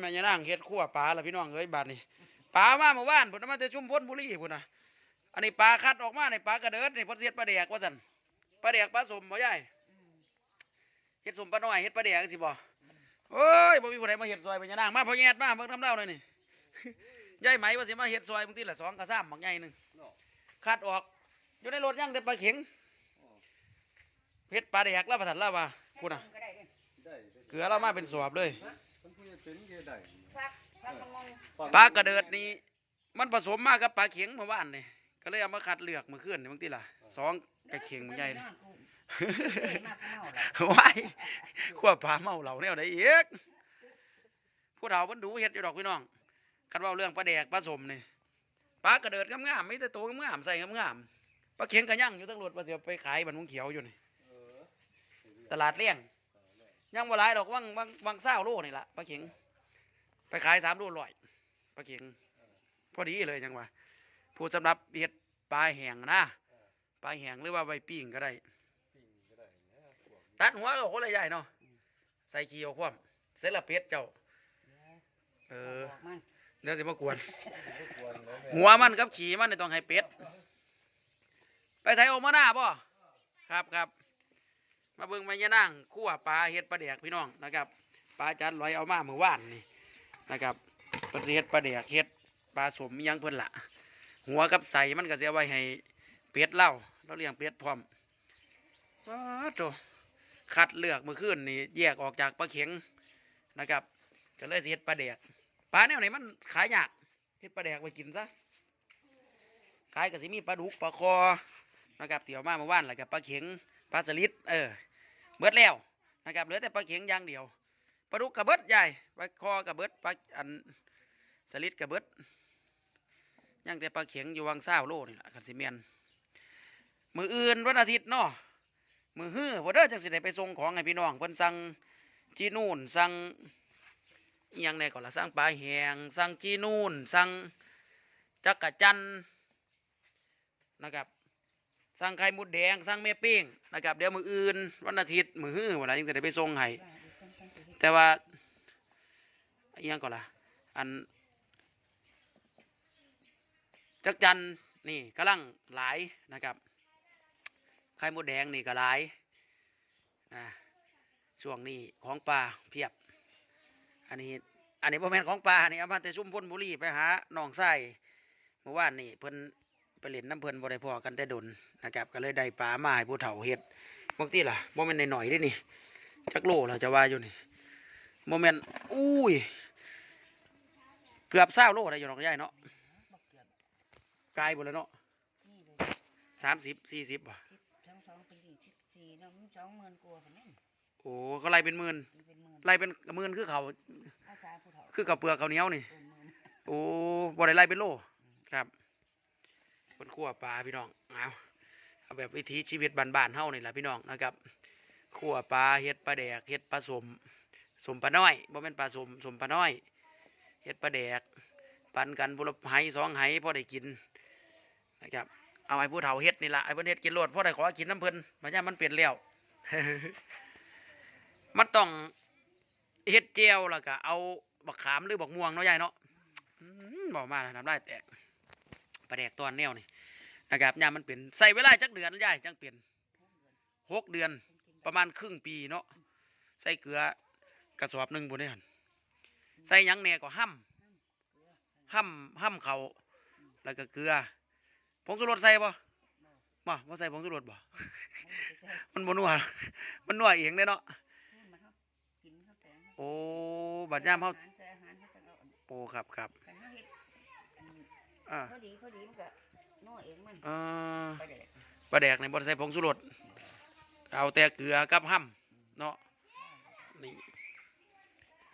แม่ยานางเฮ็ดขั่วปลาละพี่น้องเอ้ยบาดนี้ปลามาเมื่อวานพุ่นมาแต่ชุมพลบุรีพุ่นนะอันนี้ปลาคัดออกมาในปลากระเดิดนี่เพิ่นสิเฮ็ดปลาแดกว่าซั่นปลาแดกปลาสมบ่ยายเฮ็ดสมปลาหน้อยเฮ็ดปลาแดกสิบ่โอ้ยบ่มีผู้ใดมาเฮ็ดซอยแม่ยานางมาพอแยดมาเบิ่งทำเล่าหน่อยนี่ยายไหมว่าสิมาเฮ็ดซอยบางทีละสองกระซ้ำบักใหญ่หนึ่งคัดออกอยู่ในรถยังแต่ปลาเข็งเฮ็ดปลาแดกแล้วว่าซั่นแล้วว่าพุ่นน่ะเกลือเรามาเป็นสอบเลย เป็นเกได้พักพักกระมงปลากระเดิดนี่มันผสมมากกับปลาเข็งเมื่อวานนี่ก็เลยเอามาคัดเลือกมือขึ้นนี่บางทีล่ะสองกระเข็งมันใหญ่นี่มากเมาแล้วว้ายขั้วปลาเมาเหล่าแนวไหนอีกผู้เฒ่าเพิ่นดูเฮ็ดอยู่ดอกพี่น้องคันเว่าเรื่องปลาแดกปลาสมนี่ปลากระเดิดงามๆมีแต่ตัวงามๆใส่งามๆปลาเข็งกระยั่งอยู่ตั้งรถว่าสิเอาไปขายบ้านมุงเขียวอยู่นี่เออตลาดเลี้ยง ยังบ่หลายดอกวังวังวังเศร้าโลนี่ล่ะปลาเข็ง ไปขายสามโลร้อยปลาเข็ง พอดีเลยจังหวะผู้สำหรับเฮ็ดปลาแห้งนะปลาแห้งหรือว่าไว้ปิ้งก็ได้ ตัดหัวก็คนละใหญ่เนาะใส่ขี้เอาความเสร็จละเป็ดเจ้า เออบอกมันเดี๋ยวสิมากวน หัวมันกับขี้มันนี่ต้องให้เป็ด ไปใส่โอมาหน้าป่ครับครับ มาเบิ่งมายะนั่งคั่วปลาเฮ็ดปลาแดกพี่น้องนะครับปลาจันลอยเอามาเมื่อวานนี่นะครับเพิ่นเฮ็ดปลาแดกเฮ็ดปลาสมยังเพิ่นละหัวกับใส่มันก็สิเอาไว้ให้เป็ดเล่าเราเลี้ยงเป็ดพร้อมว้าโตคัดเลือกเมื่อคืนนี่แยกออกจากปลาเข็งนะครับก็เลยเฮ็ดปลาแดกปลาแนวไหนมันขายยากเฮ็ดปลาแดกไปกินซะขายก็สิมีปลาดุกปลาคอนะครับเตี๋ยวมาเมื่อวานแล้วกับปลาเข็ง ปลาสลิดเออเบิดแล้วนะครับเหลือแต่ปลาเข็งอย่างเดียวปลาดุกกับเบิดใหญ่ปลาคอกับเบิดปลาอันสลิดกับเบิดยังแต่ปลาเข็งอยู่วังเศร้าโลนี่แหละคันสิเมียนมืออื่นวันอาทิตย์เนาะมือฮื้อพอเด้อจังสิได้ไปส่งของให้พี่น้องเพิ่นสั่งจีนู่นสั่งยังในก่อนละสั่งปลาแหงสั่งจีนู่นสั่งจักกะจันนะครับ สั่งไข่มดแดงสั่งเมปิ้งนะครับเดี๋ยวมืออื่นวันอาทิตย์มือฮื้อวันไหนยังจะได้ไปส่งให้แต่ว่าอิหยังก่อนละอันจักจันนี่กำลังหลายนะครับไข่มดแดงนี่ก็หลายนะช่วงนี้ของปลาเพียบ อันนี้อันนี้พ่อแม่ของปลาอันนี้เอามาแต่ชุ่มพ้นบุรีไปหาหนองไส้เมื่อวานนี่เพิ่น เล่นน้ำเพลินบ่ได้พอกันแต่ดนนะครับก็เลยได้ปลามาให้ผู้เฒ่าเฮ็ดบางทีล่ะโมเมนหน่อยๆเด้นี่จักโลล่ะจะว่าอยู่นี่โมเมนอุ้ยเกือบเศร้าโลได้อยู่หรอกยายเนาะบอกเกือบไกลหมดแล้วเนาะนี่เลยสามสิบสี่สิบว่ะสิบสองสองเป็นยี่สิบสี่เนาะมันสองหมื่นกว่าคนนี้โอ้ก็ไล่เป็นหมื่นมันเป็นหมื่นไล่เป็นหมื่นคือเขาอาสาผู้เฒ่าคือกับเปลือกเขาวเหนียวนี่เป็นหมื่นโอ้บ่ได้ไล่เป็นโลครับ เป็นขั้วปลาพี่น้องเอาเอาแบบวิถีชีวิตบ้านๆเฮานี่แหละพี่น้องนะครับขั้วปลาเฮ็ดปลาแดกเฮ็ดปลาสมสมปลาน้อยบ่แม่นปลาสมสมปลาน้อยเฮ็ดปลาแดกปันกันบุรไห้สองไห้พอได้กินนะครับเอาไอ้ผู้เฒ่าเฮ็ดนี่ล่ะไอ้เพิ่นเฮ็ดกินโลดพอได้ขอกินน้ำเพิ่นมันย่ามันเปลี่ยนแล้วมันต้องเฮ็ดเจียวแล้วก็เอาบักขามหรือบักม่วงเนาะยายเนาะอืมบอกมาแล้วน้ำลายแตก ปลาแดกตอนแนวนี่นะครับยามมันเป็นใส่เวลาจักเดือนย่ายจังเปลี่ยนหกเดือนประมาณครึ่งปีเนาะใส่เกลือกระสอบหนึ่งบนนี้หันใส่หยังแหน่ก็ห้ำห้ำห้ำเขาแล้วก็เกลือผงสุรสใส่บ่บ่ว่าใส่ผงสุรสบ่มันบนัวมันนัวเองเด้เนาะมันเขากินเขาแต่งโอ้บัดยามเฮาอาหารใส่อาหารเขาจะเอาโอ้ครับครับ แต่เขาเฮ็ดอัน อ่าพอดีพอดีมันก็นัวเองมันเอ่อไปเลยปลาแดกในบริใส่ผงสุรสเอาแต่เกลือกับห้ำเนาะนี่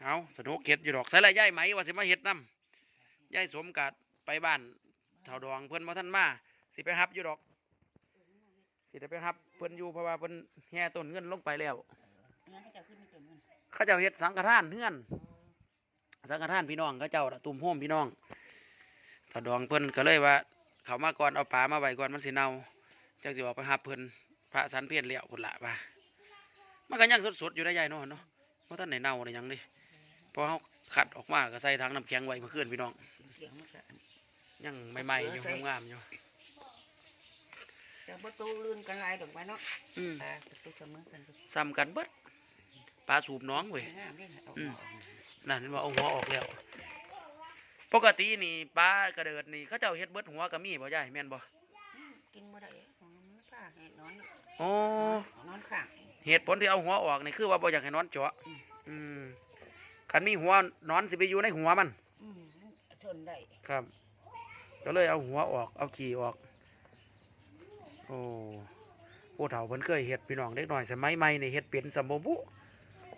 เอาสนุกเห็ดอยู่ดอกใส่ละย่ายไหมว่าสิมาเห็ดน้ำย่ายสมกัดไปบ้านเท่าดองเพื่อนมาท่านมาสิไปฮับอยู่ดอก สิได้ไปฮับเพื่อนอยู่เพราะว่าเพื่อนแห่ต้นเงินลงไปแล้วงั้นเขาจะขึ้นไม่เต็มเงินเขาเจ้าเฮ็ดสังฆทานเฮือน สังฆทานพี่น้องเขาเจ้าน่ะตุ่มโฮมพี่น้อง เท่าดองเพื่อนก็เลยว่า เขามาก่อนเอาปลามาไว้ก่อนมันสิเน่าจังสิออกไปฮับเพิ่นพระสันเพียนเลี้ยวพุ่นละว่ามันก็ยังสดๆอยู่ได้ใหญ่เนาะเนาะเพราะท่านไหนเน่าได้หยังดิพอเขาขัดออกมาก็ใส่ถังน้ำแข็งไว้เมื่อคืนพี่น้องเสียงมันก็อันยังใหม่ๆอยู่งามๆอยู่แต่ประตูลื่นกันหลายดอกไม้เนาะอืมอ่าประตูเสมอกันก็ซ้ำกันเบิดปลาสูบน้องเว้ยงามเด้เอาอืมออกมานั่นเห็นว่าเอาหัวออกแล้ว ปกตินี่ปลากระเดิดนี่เขาเจ้าเฮ็ดเบิดหัวก็มีบ่ยายแม่นบ่อืมกินบ่ได้ของมันผ้าให้นอนโอ้นอนข้างเหตุผลที่เอาหัวออกนี่คือว่าบ่อยากให้นอนเจาะอืมอืมคันมีหัวนอนสิไปอยู่ในหัวมันอืมทนได้ครับ ก็เลยเอาหัวออก เอาขี้ออก โอ้ผู้เฒ่าเพิ่นเคยเฮ็ดพี่น้องเด็กน้อยสมัยใหม่นี่เฮ็ดเป็นสมบูบุ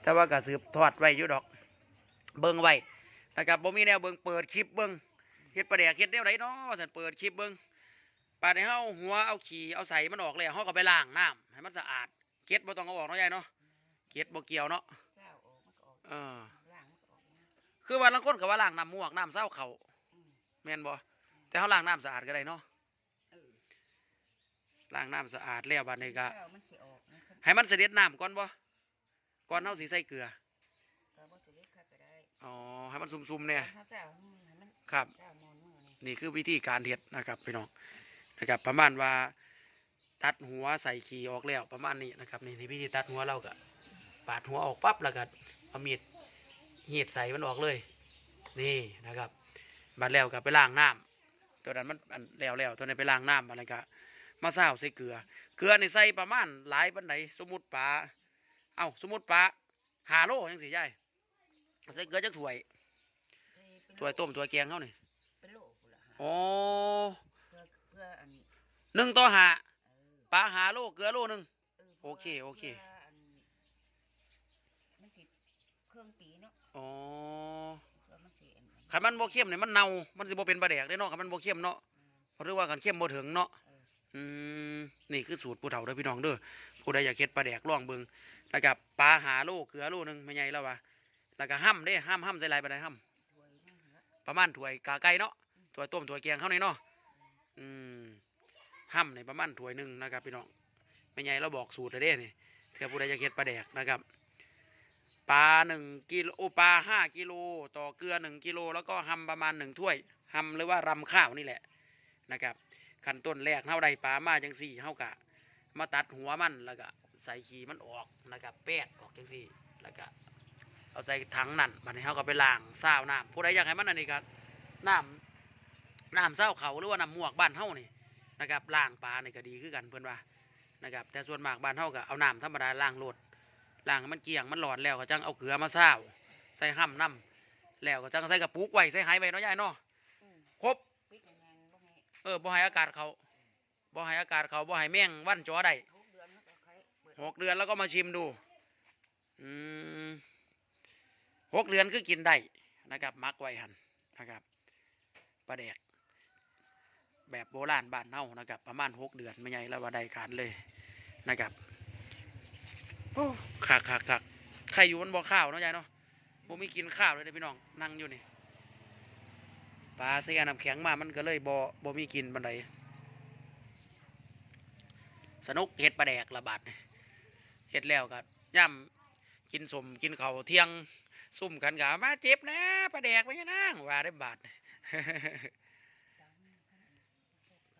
แต่ว่าก็สืบทอดไว้อยู่ดอก เบิ่งไว้ นะครับบ่มีแนวเบิ่งเปิดคลิปเบิ่งเฮ็ดประแดกเฮ็ดแนวไหนเนาะสั่นเปิดคลิปเบิ่งปาดให้เฮาหัวเอาขี้เอาใส่มันออกแล้วเฮาก็ไปล้างน้ำให้มันสะอาดเกล็ดบ่ต้องเอาออกเนาะยายเนาะเกล็ดบ่เกี่ยวเนาะเจ้าออกมันก็ออกเออล่างมันก็ออกนะคือว่าลางคนก็ว่าล้างน้ำมวกน้ำเศร้าเขาอืมแม่นบ่แต่เฮาล้างน้ำสะอาดก็ได้เนาะเออล้างน้ำสะอาดแล้วบัดนี้ก็เจ้ามันสิออกนะครับให้มันเสด็จน้ำก่อนบ่ก่อนเฮาสิใส่เกลือ ก็บ่สิเล็กค่ะก็ได้ อ๋อให้มันซุ่มๆเนี่ยถ้าเจ้าอืมให้มันครับเจ้ามอนมือนี่นี่คือวิธีการเฮ็ดนะครับพี่น้องนะครับ ประมาณว่า ตัดหัวใส่ขี้ออกแล้วประมาณนี้นะครับนี่นี่วิธีตัดหัวเราก็ปาดหัวออกปั๊บแล้วก็เอามีดหีดใส่มันออกเลย นี่นะครับบัดแล้วก็ไปล้างน้ำตัวนั้นมันอันแล้วแล้วตัวนี้ไปล้างน้ำอะไรก็มาซาวใส่เกลือ เกลือนี่ใส่ประมาณหลายปันไหนสมมุติปลาเอ้าสมมุติปลาหาโลจังสิยาย ใส่เกลือจักถ้วยเอ้ยเป็นถ้วยต้มถ้วยแกงเขานี่เป็นโลพุ่นล่ะฮะอ๋อเพื่อเพื่ออันหนึ่งต่อหาเออปลาหาโลเกลือโลหนึ่งเออโอเคโอเค พื่อันมันสิเครื่องปีเนาะอ๋อเพื่อมันสิอันขันมันบ่เข้มเนี่ยมันเน่ามันสิบ่เป็นปลาแดกได้เนาะขันมันบ่เข้มเนาะอืมหรือว่าขันเข้มบ่ถึงเนาะเออ อืมนี่คือสูตรผู้เฒ่าเด้อพี่น้องเด้อผู้ใดอยากเฮ็ดปลาแดกลองเบิ่งนะครับปลาหาโลเกลือโลหนึงไม่ใหญ่แล้ววะ แล้วก็ห้ำเด้ห้ำห้ำใส่ลายปานใดห้ำถ้วยนึงละประมาณถ้วยกาไก่เนาะถ้วยต้มถ้วยแกงเข้าในเนาะอืมห้ำในประมาณถ้วยหนึ่งนะครับพี่น้องไม่ใหญ่เราบอกสูตรเลยเด้นี่เถื่อผู้ใดจะเก็ดปลาแดกนะครับปลาหนึ่งกิโลโอปลาห้ากิโลต่อเกลือหนึ่งกิโลแล้วก็ห้ำประมาณหนึ่งถ้วยห้ำหรือว่ารำข้าวนี่แหละนะครับขั้นต้นแรกเท่าใดปลามาจังสี่เท่ากะ มาตัดหัวมันแล้วก็ใส่ขี้มันออกนะครับแปดออกจังสี่แล้วก็ เอาใส่ถังนั่นบัดนี้เขาก็ไปล้างซ้าวน้ำผู้ใดอยากให้มันอันนี้ก็น้ำน้ำเศร้าเขาหรือว่าน้ำหมวกบ้านเฮานี่นะครับล้างปลานี่ก็ดีคือกันเพื่อนว่านะครับแต่ส่วนมากบ้านเฮาก็เอาน้ำธรรมดาล้างโลดล้างให้มันเกลี่ยงมันหลอดแล้วก็จังเอาเกลือมาซ้าวใส่ห้ำน้ำแล้วก็จังใส่กระปุกไว้ใส่ไหไว้เนาะยายเนาะอืมครบปิดแน่นๆบ่ให้เออบ่ให้อากาศเขาบ่ให้อากาศเขาบ่ให้แมงวันจอได้หกเดือนมันก็ค่อยเปิดหกเดือนแล้วก็มาชิมดู อืม หกเดือนคือกินได้นะครับมักไว้หันนะครับปลาแดก แบบโบราณบ้านเฮานะครับ ประมาณหกเดือนไม่ใหญ่แล้วว่าได้การเลยนะครับโอ้คักคักคักใครอยู่มันบ่อข้าวเนาะยายเนาะบ่มีกินข้าวเลยเด้พี่น้องนั่งอยู่นี่ปลาเสียน้ำแข็งมามันก็เลยบ่บ่มีกินบันไดสนุกเฮ็ดปลาแดกระบาดเฮ็ดแล้วก็ย่ำกินสมกินเขาเที่ยง ซุ่มกันกะมาเจ็บนะปลาแดกไปยังนางว่าได้บาด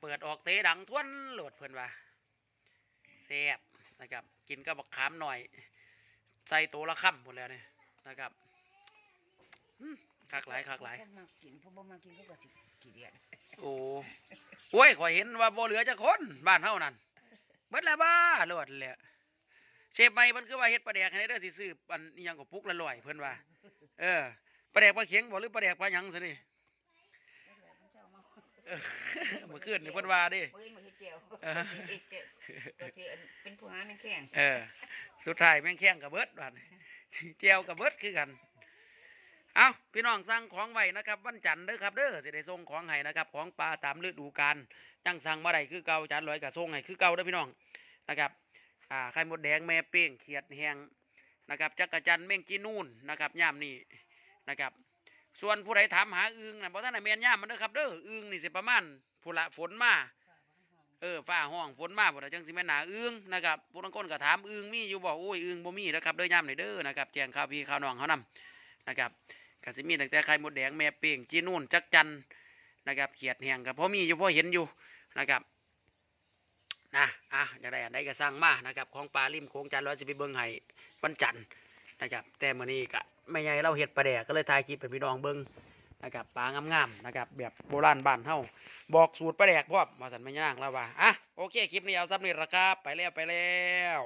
เปิดออกเตะดังทวนโหลดเพิ่นว่าแซ่บนะครับ กินก็บักขามหน่อย ใส่โตละค่ำหมดแล้วเนี่ยนะครับอืมคักหลายคักหลายคนมากินเพราะบ่มากินเขาก็สิขี้เดียดโอ้โอ้ยข่อยเห็นว่าบ่เหลือจักคนบ้านเฮานั่นเบิดแล้วบ้าโลดแหละ เชฟใหม่มันคือว่าเฮ็ดปลาแดกให้ได้เด้อสิซื้ออันอิหยังก็ปุกละร้อยเพิ่นว่า เออปลาแดกปลาเข็งบ่หรือปลาแดกปลาหยังซะนี่แล้วแบบมันเจ้ามาเออเมื่อคืนนี่เพิ่นว่าเดิเฮ้ยมาเฮ็ดเจียวเออ เฮ็ดเจียวก็สิอันเป็นผู้หาแม่งแข็งเออ สุดท้ายแม่งแข้งกับเบิดบัดนี้ เจียวกับเบิดคือกัน เอาพี่น้องสั่งของไว้นะครับ วันจันทร์เด้อครับเด้อสิได้ส่งของให้นะครับ ของปลาตามฤดูกาลยังสั่งมาได้คือเก่าจานลอยกับส่งให้คือเก่าเด้อพี่น้องนะครับ อ่าไข่มดแดงแม่เป้งเขียดแหงนะครับจักรจันแม่งจีนูนนะครับย่ามนี่นะครับ ส่วนผู้ใดถามหาอึงนะบ่ท่านได้แม่นย่ามมันเด้อครับเด้ออึงนี่สิประมาณผู้ละฝนมาเออฟ้าห้องฝนมาบ่ได้จังสิแม่นหนาอึ้งนะครับผู้ลางคนก็ถามอึ้งมีอยู่บ่โอ้ยอึ้งบ่มีนะครับเด้อย่ำนี่เด้อนะครับแจงข่าวพี่ข่าวน้องเขานนะครับก็สิมีตั้งแต่ไข่มดแดงแม่เป้งจีนู่นจักจันนะครับเขียดแหงกับพ่อมีอยู่พ่อเห็นอยู่นะครับ นะอะอยากได้อันใดก็สั่งมานะครับของปลาริมโค้งจันทร์ร้อยสิบเบิ้งไห้วันจันทร์นะครับแต่มื่อนี้ก็ไม่ใหญ่เราเห็ดปลาแดกก็เลยถ่ายคลิปเป็นพี่น้องเบิ้งนะครับปลางามๆนะครับแบบโบราณบ้านเฮาบอกสูตรปลาแดกพร้อมมาสันไม่ยากแล้วว่าอะโอเคคลิปนี้เอาซ้ำนี่ละครับไปแล้วไปแล้ว